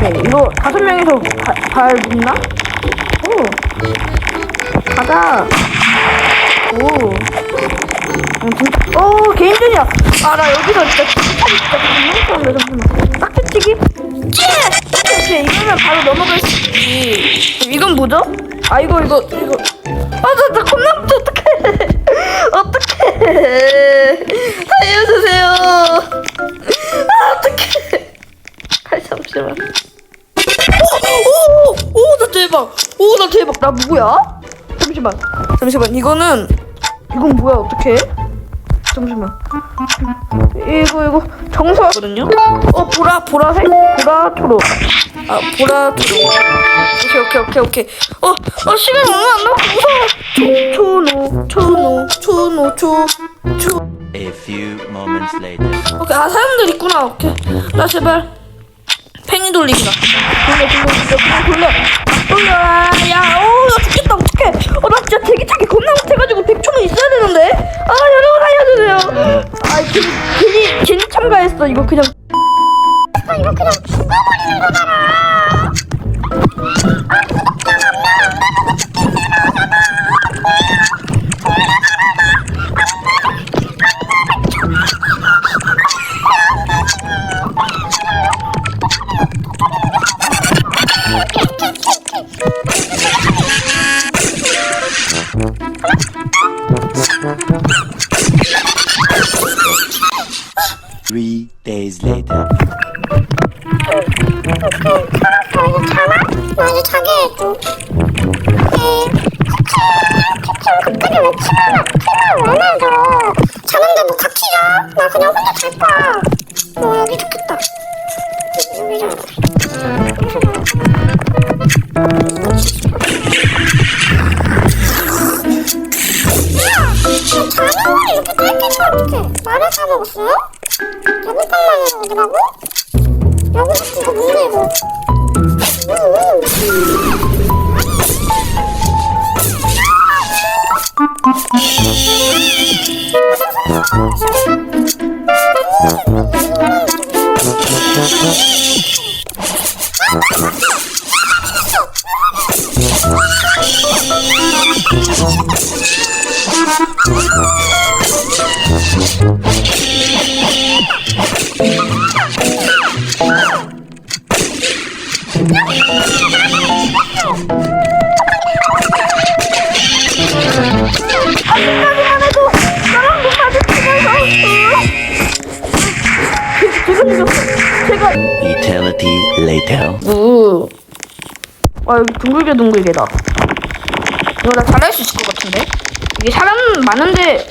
오케이 이거 다섯 명이서 바, 밟나? 오 가자. 오. 음, 진짜. 오 개인전이야. 아 나 여기서 진짜 진짜 잠시만. 딱지치기? 예! 오케이 이거면 바로 넘어갈 수 있지. 이건 뭐죠? 아 이거 이거 이거. 아나 나 겁나 무서 어떡해. 어떡해. 살려주세요. 아 어떡해. 아 잠시만. 오 오 오 나 대박. 오 나 대박. 나 누구야? 잠시만. 잠시만. 이거는 이건 뭐야? 어떡해? 잠시만. 이거 이거 정서거든요. 어 보라 보라색 보라 초록. 아 보라 초록. 오케이 오케이 오케이 오케이. 어어 시간 얼마 안 남았어. 초, 초노 초노 초노 초 초. A few moments later. 오케이 아 사람들 있구나. 오케이 나 제발 팽이 돌리기다. 돌려 돌려 돌려 돌려 돌려. 야 오 나 죽겠다 어떡해. 어 나 진짜 대기타기 겁나 못해가지고 100초는 있어야 되는데. 아 여러분 살려주세요. 아 괜히 괜히 괜히 참가했어 이거 그냥. 아 이거 그냥 죽어버리는 거잖아. Three days later. 자는데 뭐 자. 나 그냥 혼자 잘 거야. 어 여기 좋겠다. 여기 자. 자는 거 이렇게 깔끔해 어떡해? 말을 다 먹었어요? 여기까지만 오더라고? 여기 이거 뭔데 이거? Eternity later. 와 여기 둥글게 둥글게다. 이거 나 잘할 수 있을 것 같은데? 이게 사람 많은데.